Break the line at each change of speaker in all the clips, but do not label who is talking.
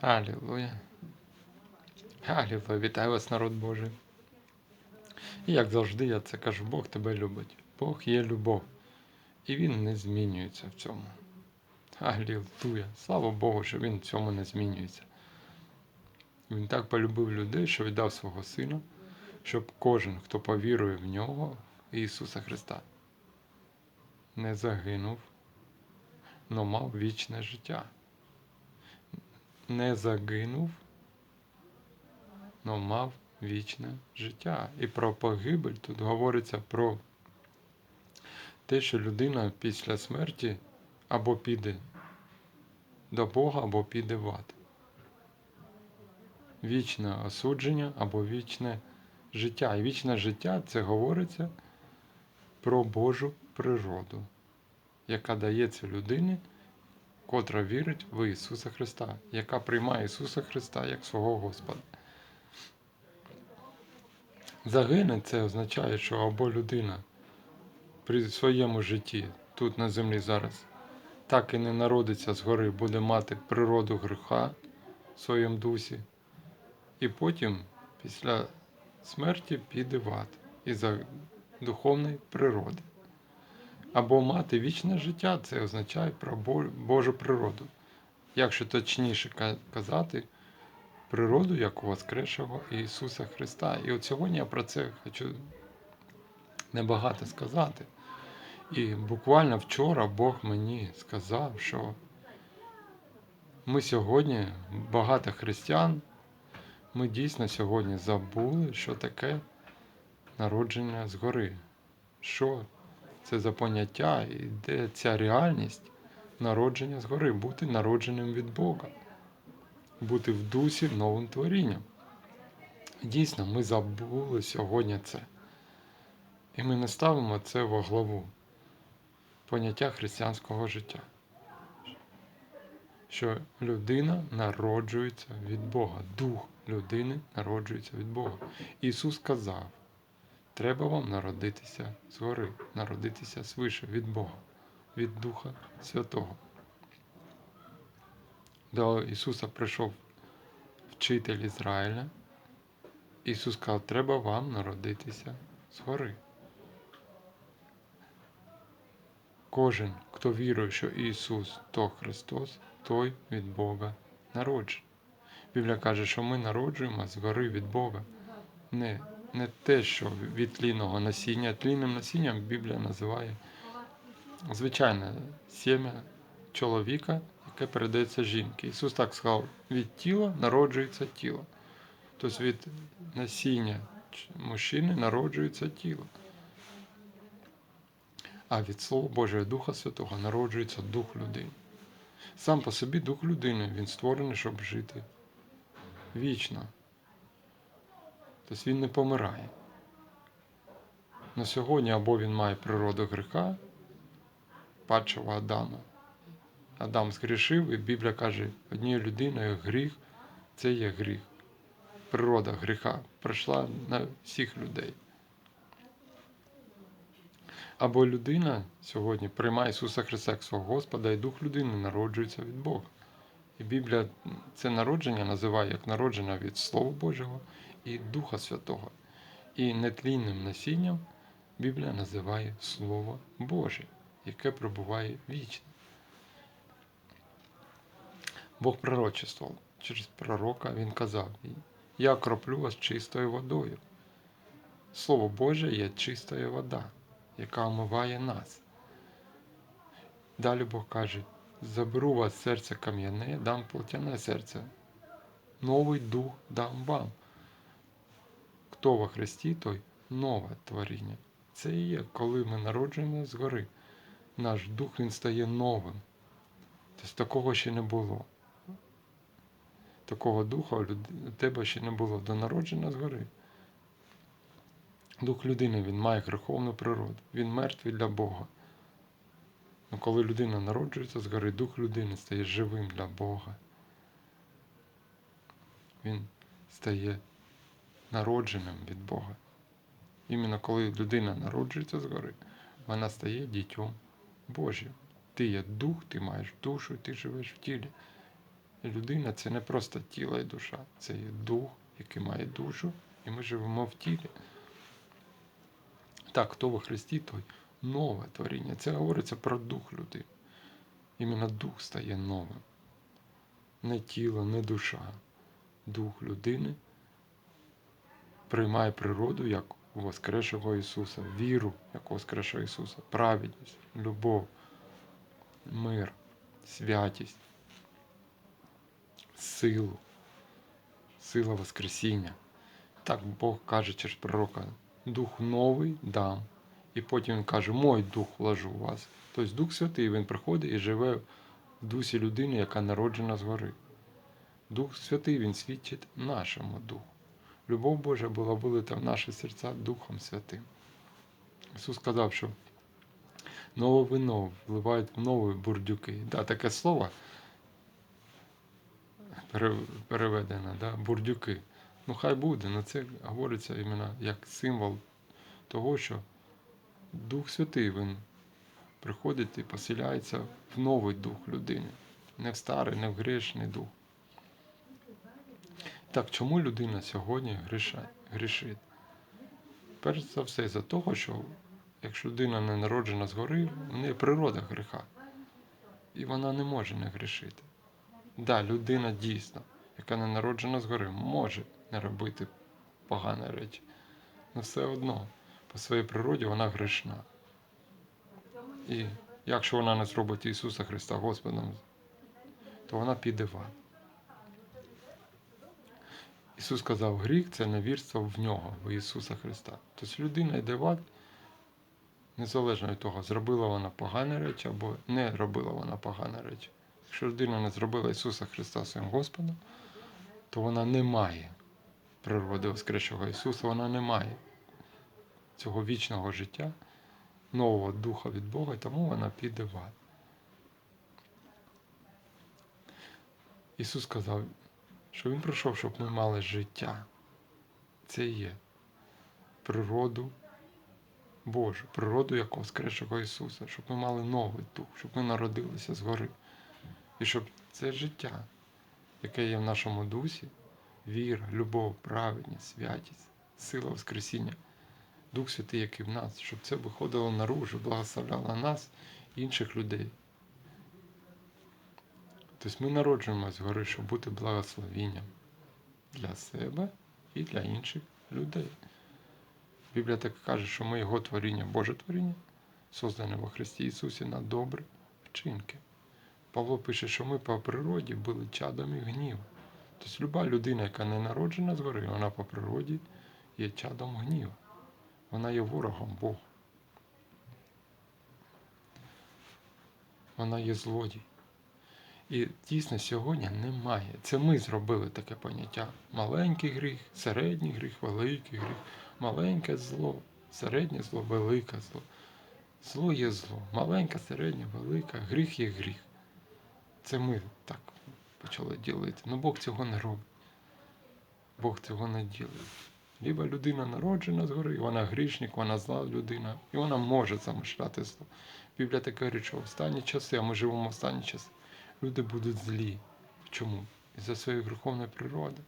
Алілуя. Алілуя. Вітаю вас, народ Божий. І як завжди, я це кажу, Бог тебе любить. Бог є любов. І Він не змінюється в цьому. Алілуя. Слава Богу, що Він в цьому не змінюється. Він так полюбив людей, що віддав свого Сина, щоб кожен, хто повірує в нього, Ісуса Христа, не загинув, но мав вічне життя. Не загинув, но мав вічне життя. І про погибель тут говориться про те, що людина після смерті або піде до Бога, або піде в ад. Вічне осудження або вічне життя. І вічне життя це говориться про Божу природу, яка дається людині, котра вірить в Ісуса Христа, яка приймає Ісуса Христа як свого Господа. Загине це означає, що або людина при своєму житті тут на землі зараз так і не народиться згори, буде мати природу гріха в своєму дусі, і потім, після смерті, піде в ад із-за духовної природи. Або мати вічне життя це означає про Божу природу. Якщо точніше казати, природу як у Воскресшого Ісуса Христа. І от сьогодні я про це хочу небагато сказати. І буквально вчора Бог мені сказав, що ми сьогодні, багато християн, ми дійсно сьогодні забули, що таке народження згори. Що це за поняття і де ця реальність народження згори, бути народженим від Бога, бути в дусі новим творінням. Дійсно, ми забули сьогодні це. І ми не ставимо це во главу поняття християнського життя. Що людина народжується від Бога, дух людини народжується від Бога. Ісус сказав, треба вам народитися згори, народитися свише від Бога, від Духа Святого. До Ісуса прийшов вчитель Ізраїля. Ісус сказав, треба вам народитися згори. Кожен, хто вірує, що Ісус то Христос, той від Бога народжений. Біблія каже, що ми народжуємо згори від Бога. Не, не те, що від тлінного насіння. Тлінним насінням Біблія називає звичайне сім'я чоловіка, яке передається жінки. Ісус так сказав, від тіла народжується тіло. Тобто від насіння мужчини народжується тіло. А від Слова Божого Духа Святого народжується дух людини. Сам по собі дух людини, він створений, щоб жити вічно. Тобто він не помирає. На сьогодні або він має природу гріха, падшого Адама. Адам згрішив, і Біблія каже, однією людиною гріх це є гріх. Природа гріха прийшла на всіх людей. Або людина сьогодні приймає Ісуса Христа як свого Господа, і дух людини народжується від Бога. І Біблія це народження називає як народження від Слова Божого і Духа Святого. І нетлінним насінням Біблія називає Слово Боже, яке пробуває вічно. Бог пророчествував через пророка, він казав: Я кроплю вас чистою водою. Слово Боже є чистая вода, яка омиває нас. Далі Бог каже: заберу вас серце кам'яне, дам плотяне серце. Новий дух дам вам. Хто во Христі, той нове творіння. Це і є, коли ми народжені згори. Наш дух він стає новим. Тобто такого ще не було. Такого духа у тебе ще не було до народження згори. Дух людини він має греховну природу, він мертвий для Бога. Ну, коли людина народжується згори, дух людини стає живим для Бога. Він стає народженим від Бога. Іменно коли людина народжується згори, вона стає дітьом Божим. Ти є дух, ти маєш душу, ти живеш в тілі. І людина це не просто тіло і душа, це є дух, який має душу, і ми живемо в тілі. Так, хто во Христі, той нове творіння. Це говориться про дух людини. Іменно дух стає новим. Не тіло, не душа. Дух людини приймає природу як Воскресшого Ісуса, віру, як Воскресшого Ісуса, праведність, любов, мир, святість, силу, сила Воскресіння. Так Бог каже через пророка, дух новий дам. І потім він каже, мой дух вложу у вас. Тобто Дух Святий він приходить і живе в дусі людини, яка народжена згори. Дух Святий він свідчить нашому духу. Любов Божа була вилита в наші серця Духом Святим. Ісус сказав, що нове вино вливають в нові бурдюки. Да, таке слово пере- переведено, да, бурдюки. Ну хай буде, але це говориться іменно як символ того, що Дух Святий він приходить і поселяється в новий дух людини. Не в старий, не в грішний дух. Так, чому людина сьогодні грішить? Перш за все, за того, що якщо людина не народжена згори, в неї природа гріха. І вона не може не грішити. Да, людина дійсно, яка не народжена згори, може не робити погані речі. Але все одно, по своїй природі вона грішна. І якщо вона не зробить Ісуса Христа Господом, то вона піде в ад. Ісус сказав, гріх це невірство в нього, в Ісуса Христа. Тобто людина йде в ад, незалежно від того, зробила вона погані речі або не робила вона погані речі. Якщо людина не зробила Ісуса Христа своїм Господом, то вона не має природи Воскресшого Ісуса, вона не має цього вічного життя, нового духа від Бога, і тому вона піде в ад. Ісус сказав, що Він прийшов, щоб ми мали життя. Це є природу Божу, природу як Воскресшого Ісуса, щоб ми мали новий дух, щоб ми народилися згори. І щоб це життя, яке є в нашому дусі, віра, любов, праведність, святість, сила Воскресіння, Дух Святий, який в нас, щоб це виходило наружу, благословляло нас інших людей. Тобто ми народжуємося згори, щоб бути благословінням для себе і для інших людей. Біблія так каже, що ми його творіння, Боже творіння, создане во Христі Ісусі на добрі вчинки. Павло пише, що ми по природі були чадом і гніву. Тобто люба людина, яка не народжена згори, вона по природі є чадом гніву. Вона є ворогом Бога. Вона є злодій. І дійсно сьогодні немає. Це ми зробили таке поняття. Маленький гріх, середній гріх, великий гріх, маленьке зло, середнє зло, велике зло. Зло є зло, маленьке, середнє, велике, гріх є гріх. Це ми так почали ділити. Ну Бог цього не робить. Бог цього не ділить. Либо людина народжена згори, вона грішник, вона зла людина, і вона може замишляти зло. Біблія таке що останні часи, а ми живемо в останні часи, люди будуть злі. Чому? Із-за своєї гріховної природи.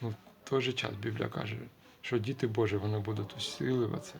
Ну, в той же час Біблія каже, що діти Божі вони будуть усилюватися